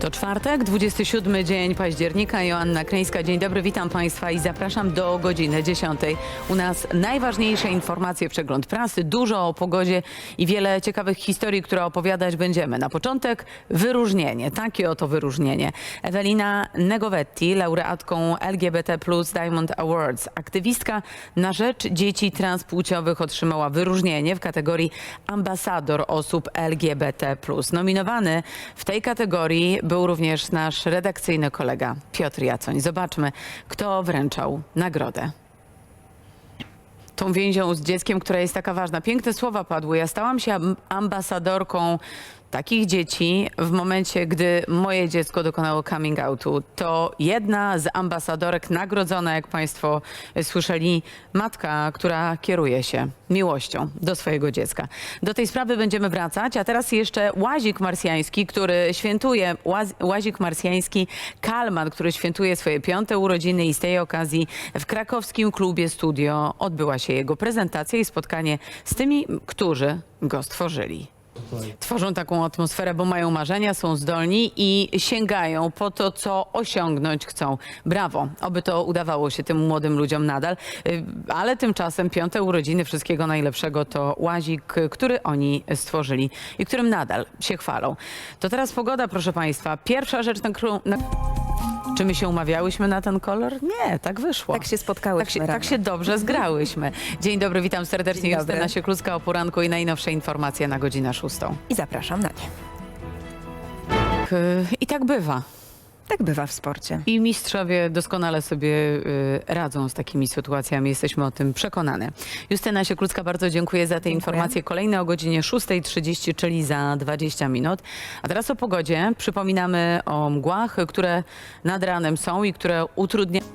To czwartek, 27 dzień października. Joanna Kreńska. Dzień dobry, witam Państwa i zapraszam do godziny 10. U nas najważniejsze informacje, przegląd prasy, dużo o pogodzie i wiele ciekawych historii, które opowiadać będziemy. Na początek wyróżnienie, takie oto wyróżnienie. Ewelina Negowetti, laureatką LGBT plus Diamond Awards, aktywistka na rzecz dzieci transpłciowych otrzymała wyróżnienie w kategorii ambasador osób LGBT. Nominowany w tej kategorii był również nasz redakcyjny kolega Piotr Jacoń. Zobaczmy, kto wręczał nagrodę. Tą więzią z dzieckiem, która jest taka ważna. Piękne słowa padły. Ja stałam się am- ambasadorką takich dzieci w momencie, gdy moje dziecko dokonało coming outu. To jedna z ambasadorek nagrodzona, jak Państwo słyszeli, matka, która kieruje się miłością do swojego dziecka. Do tej sprawy będziemy wracać, a teraz jeszcze Łazik Marsjański, który świętuje, Łaz, Łazik Marsjański Kalman, który świętuje swoje piąte urodziny i z tej okazji w krakowskim klubie studio odbyła się jego prezentacja i spotkanie z tymi, którzy go stworzyli. Tworzą taką atmosferę, bo mają marzenia, są zdolni i sięgają po to, co osiągnąć chcą. Brawo, oby to udawało się tym młodym ludziom nadal. Y, Ale tymczasem piąte urodziny wszystkiego najlepszego to łazik, który oni stworzyli i którym nadal się chwalą. To teraz pogoda, proszę Państwa. Pierwsza rzecz, na którą... Na... Czy my się umawiałyśmy na ten kolor? Nie, tak wyszło. Tak się spotkałyśmy Tak się, rano. tak się dobrze zgrałyśmy. Dzień dobry, witam serdecznie. Dzień dobry. Justyna Siekluska o poranku i najnowsze informacje na godzinę szóstą. I zapraszam na nie. Y, I tak bywa. Tak bywa w sporcie. I mistrzowie doskonale sobie y, radzą z takimi sytuacjami. Jesteśmy o tym przekonane. Justyna Sieklucka, bardzo dziękuję za te Dziękuję. informacje. Kolejne o godzinie 6.30, czyli za 20 minut. A teraz o pogodzie. Przypominamy o mgłach, które nad ranem są i które utrudniają.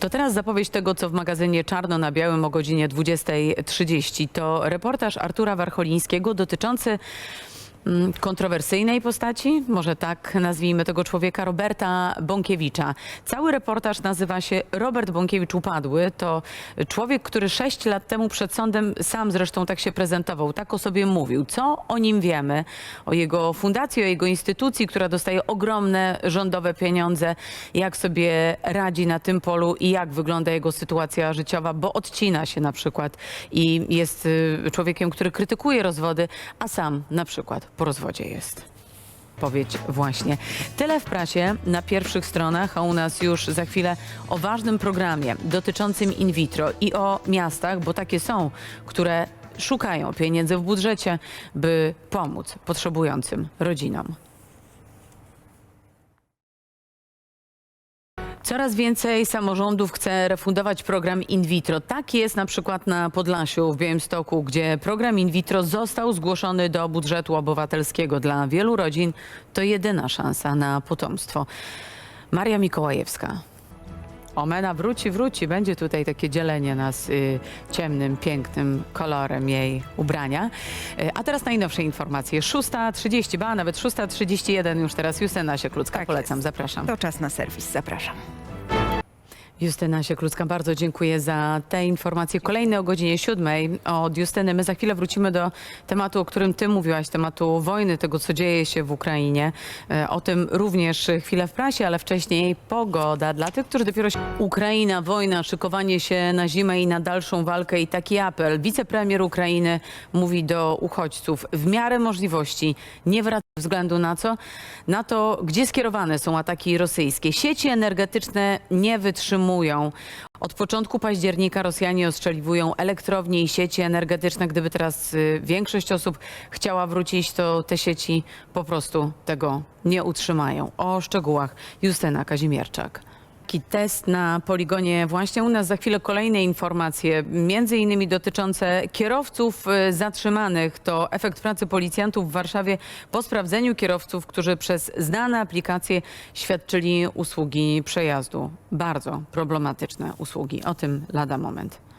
To teraz zapowiedź tego, co w magazynie Czarno na Białym o godzinie 20.30. To reportaż Artura Warcholińskiego dotyczący kontrowersyjnej postaci, może tak nazwijmy tego człowieka, Roberta Bąkiewicza. Cały reportaż nazywa się Robert Bąkiewicz Upadły. To człowiek, który sześć lat temu przed sądem sam zresztą tak się prezentował, tak o sobie mówił. Co o nim wiemy? O jego fundacji, o jego instytucji, która dostaje ogromne rządowe pieniądze, jak sobie radzi na tym polu i jak wygląda jego sytuacja życiowa, bo odcina się na przykład i jest y, człowiekiem, który krytykuje rozwody, a sam na przykład po rozwodzie jest. Odpowiedź właśnie. Tyle w prasie na pierwszych stronach, a u nas już za chwilę o ważnym programie dotyczącym in vitro i o miastach, bo takie są, które szukają pieniędzy w budżecie, by pomóc potrzebującym rodzinom. Coraz więcej samorządów chce refundować program in vitro. Tak jest na przykład na Podlasiu w Białymstoku, gdzie program in vitro został zgłoszony do budżetu obywatelskiego. Dla wielu rodzin to jedyna szansa na potomstwo. Maria Mikołajewska. Omena wróci, wróci. Będzie tutaj takie dzielenie nas y, ciemnym, pięknym kolorem jej ubrania. Y, a teraz najnowsze informacje. 6.30, ba, nawet 6.31 już teraz. Justyna Sieklucka, Tak polecam, jest. zapraszam. To czas na serwis. Zapraszam. Justyna Sieklucka, bardzo dziękuję za te informacje. Kolejne o godzinie siódmej od Justyny. My za chwilę wrócimy do tematu, o którym ty mówiłaś, tematu wojny, tego co dzieje się w Ukrainie. E, O tym również chwilę w prasie, ale wcześniej pogoda. Dla tych, którzy dopiero się... Ukraina, wojna, szykowanie się na zimę i na dalszą walkę i taki apel. Wicepremier Ukrainy mówi do uchodźców w miarę możliwości nie wracać względu na co? Na to, gdzie skierowane są ataki rosyjskie. Sieci energetyczne nie wytrzymują. Od początku października Rosjanie ostrzeliwują elektrownie i sieci energetyczne. Gdyby teraz y, większość osób chciała wrócić, to te sieci po prostu tego nie utrzymają. O szczegółach Justyna Kazimierczak. Taki test na poligonie właśnie u nas. Za chwilę kolejne informacje, między innymi dotyczące kierowców y, zatrzymanych. To efekt pracy policjantów w Warszawie po sprawdzeniu kierowców, którzy przez znane aplikacje świadczyli usługi przejazdu. Bardzo problematyczne usługi. O tym lada moment.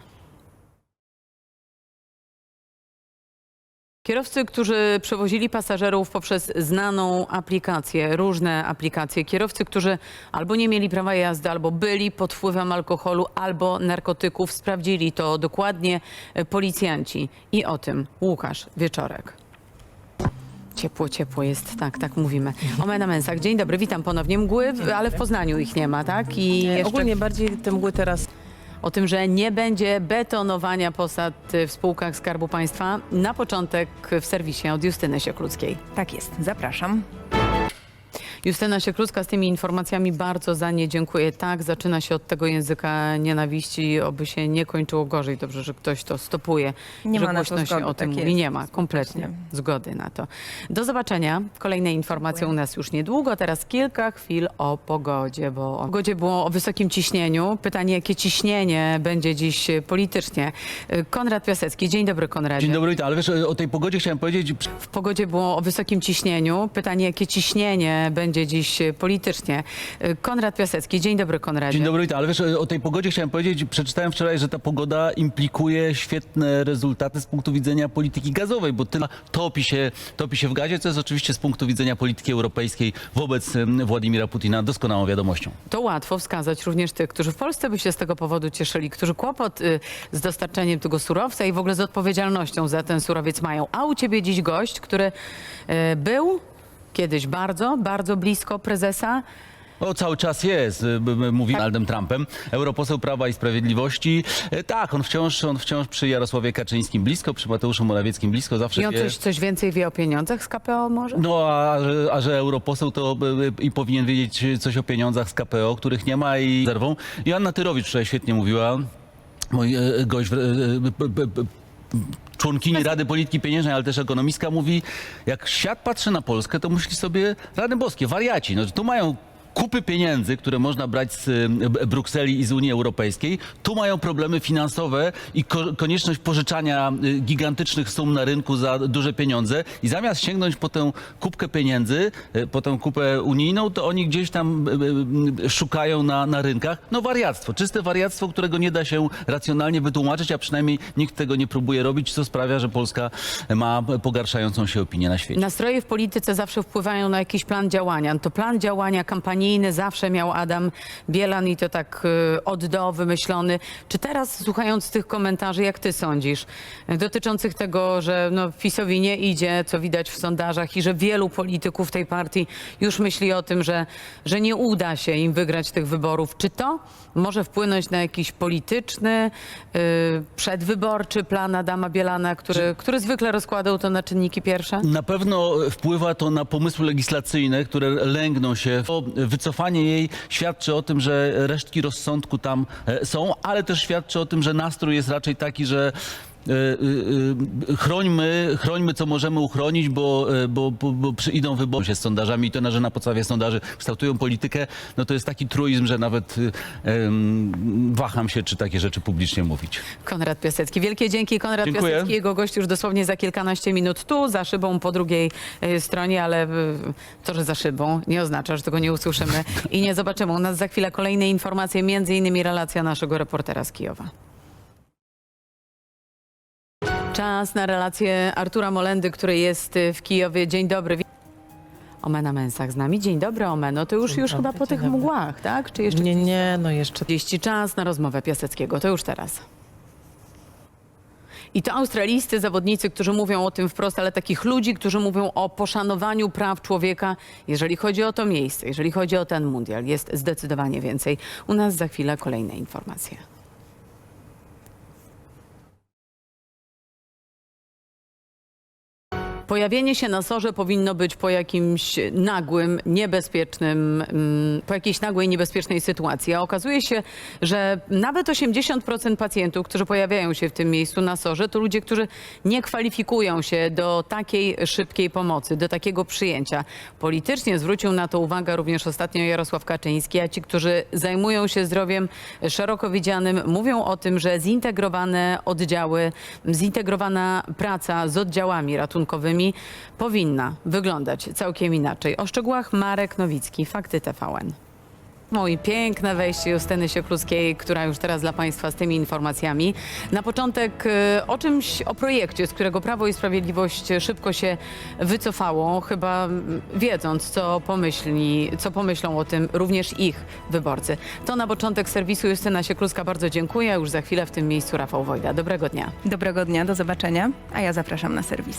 Kierowcy, którzy przewozili pasażerów poprzez znaną aplikację, różne aplikacje. Kierowcy, którzy albo nie mieli prawa jazdy, albo byli pod wpływem alkoholu, albo narkotyków. Sprawdzili to dokładnie policjanci. I o tym Łukasz Wieczorek. Ciepło, ciepło jest, tak, tak mówimy. Omena Mensak, dzień dobry, witam ponownie. Mgły, ale w Poznaniu ich nie ma, tak? I jeszcze Ogólnie bardziej te mgły teraz o tym, że nie będzie betonowania posad w spółkach Skarbu Państwa. Na początek w serwisie od Justyny Siekluckiej. Tak jest, zapraszam. Justyna Sieklucka z tymi informacjami bardzo za nie dziękuję. Tak, zaczyna się od tego języka nienawiści, oby się nie kończyło gorzej. Dobrze, że ktoś to stopuje, Nie że ma na to głośno się zgody, o tym tak mówi. jest. Nie ma, kompletnie zgody na to. Do zobaczenia. Kolejne informacje u nas już niedługo. Teraz kilka chwil o pogodzie, bo o pogodzie było o wysokim ciśnieniu. Pytanie, jakie ciśnienie będzie dziś politycznie. Konrad Piasecki. Dzień dobry, Konradzie. Dzień dobry, ale wiesz, o tej pogodzie chciałem powiedzieć, W pogodzie było o wysokim ciśnieniu. Pytanie, jakie ciśnienie będzie dziś y, politycznie. Y, Konrad Piasecki. Dzień dobry, Konradzie. dzień dobry, ale wiesz, o tej pogodzie chciałem powiedzieć, przeczytałem wczoraj, że ta pogoda implikuje świetne rezultaty z punktu widzenia polityki gazowej, bo tyle topi się, topi się w gazie, co jest oczywiście z punktu widzenia polityki europejskiej wobec Władimira Putina doskonałą wiadomością. To łatwo wskazać również tych, którzy w Polsce by się z tego powodu cieszyli, którzy kłopot y, z dostarczeniem tego surowca i w ogóle z odpowiedzialnością za ten surowiec mają. A u ciebie dziś gość, który y, był kiedyś bardzo, bardzo blisko prezesa. O, cały czas jest, y, b- mówi Donaldem Trumpem, europoseł Prawa i Sprawiedliwości. E, Tak, on wciąż, on wciąż przy Jarosławie Kaczyńskim blisko, przy Mateuszu Morawieckim blisko, zawsze I on wie- coś, coś więcej wie o pieniądzach z KPO może? No, a, że- a że europoseł to y, y, i powinien wiedzieć coś o pieniądzach z KPO, których nie ma i zerwą. Joanna Tyrowicz wczoraj świetnie mówiła, mój y, gość, y, y, b- członkini Rady Polityki Pieniężnej, ale też ekonomistka mówi, jak świat patrzy na Polskę, to myśli sobie, rany boskie, wariaci, no, tu mają kupy pieniędzy, które można brać z y, Brukseli i z Unii Europejskiej. Tu mają problemy finansowe i ko- konieczność pożyczania y, gigantycznych sum na rynku za duże pieniądze i zamiast sięgnąć po tę kubkę pieniędzy, y, po tę kupę unijną, to oni gdzieś tam szukają na, na rynkach. No wariactwo, czyste wariactwo, którego nie da się racjonalnie wytłumaczyć, a przynajmniej nikt tego nie próbuje robić, co sprawia, że Polska ma pogarszającą się opinię na świecie. Nastroje w polityce zawsze wpływają na jakiś plan działania. To plan działania kampanijny zawsze miał Adam Bielan i to tak y, od do wymyślony. Czy teraz, słuchając tych komentarzy, jak ty sądzisz, y, dotyczących tego, że no, PiSowi nie idzie, co widać w sondażach i że wielu polityków tej partii już myśli o tym, że, że nie uda się im wygrać tych wyborów, czy to może wpłynąć na jakiś polityczny, y, przedwyborczy plan Adama Bielana, który, który zwykle rozkładał to na czynniki pierwsze? Na pewno wpływa to na pomysły legislacyjne, które lęgną się. O, Wycofanie jej świadczy o tym, że resztki rozsądku tam e, są, ale też świadczy o tym, że nastrój jest raczej taki, że chrońmy, chrońmy co możemy uchronić, bo, e, bo, bo, bo przyjdą wybory się z sondażami i to, że na podstawie sondaży kształtują politykę, no to jest taki truizm, że nawet e, em, waham się, czy takie rzeczy publicznie mówić. Konrad Piasecki. Wielkie dzięki. Konrad Dziękuję. Piasecki, jego gość już dosłownie za kilkanaście minut tu, za szybą po drugiej e, stronie, ale e, to, że za szybą nie oznacza, że tego nie usłyszymy i nie zobaczymy. U nas za chwilę kolejne informacje, między innymi relacja naszego reportera z Kijowa. Czas na relację Artura Molendy, który jest e, w Kijowie. Dzień dobry. Omena Mensach z nami. Dzień dobry, Omeno. To już, Dzień już dobry, chyba po tych dobry. mgłach, tak? Czy jeszcze Nie, nie, no jeszcze 40 czas na rozmowę Piaseckiego. To już teraz. I to australijscy zawodnicy, którzy mówią o tym wprost, ale takich ludzi, którzy mówią o poszanowaniu praw człowieka, jeżeli chodzi o to miejsce, jeżeli chodzi o ten mundial, jest zdecydowanie więcej. U nas za chwilę kolejne informacje. Pojawienie się na sorze powinno być po jakimś nagłym, niebezpiecznym, mm, po jakiejś nagłej, niebezpiecznej sytuacji. A okazuje się, że nawet 80% pacjentów, którzy pojawiają się w tym miejscu na sorze, to ludzie, którzy nie kwalifikują się do takiej szybkiej pomocy, do takiego przyjęcia. Politycznie zwrócił na to uwagę również ostatnio Jarosław Kaczyński, a ci, którzy zajmują się zdrowiem szeroko widzianym, mówią o tym, że zintegrowane oddziały, zintegrowana praca z oddziałami ratunkowymi powinna wyglądać całkiem inaczej. O szczegółach Marek Nowicki, Fakty TVN. Mój piękne wejście Justyny Siekluskiej, która już teraz dla Państwa z tymi informacjami. Na początek e, o czymś, o projekcie, z którego Prawo i Sprawiedliwość szybko się wycofało, chyba mm, wiedząc, co, pomyśli, co pomyślą o tym również ich wyborcy. To na początek serwisu Justyna Siekluska. Bardzo dziękuję. Już za chwilę w tym miejscu Rafał Wojda. Dobrego dnia. Dobrego dnia, do zobaczenia, a ja zapraszam na serwis.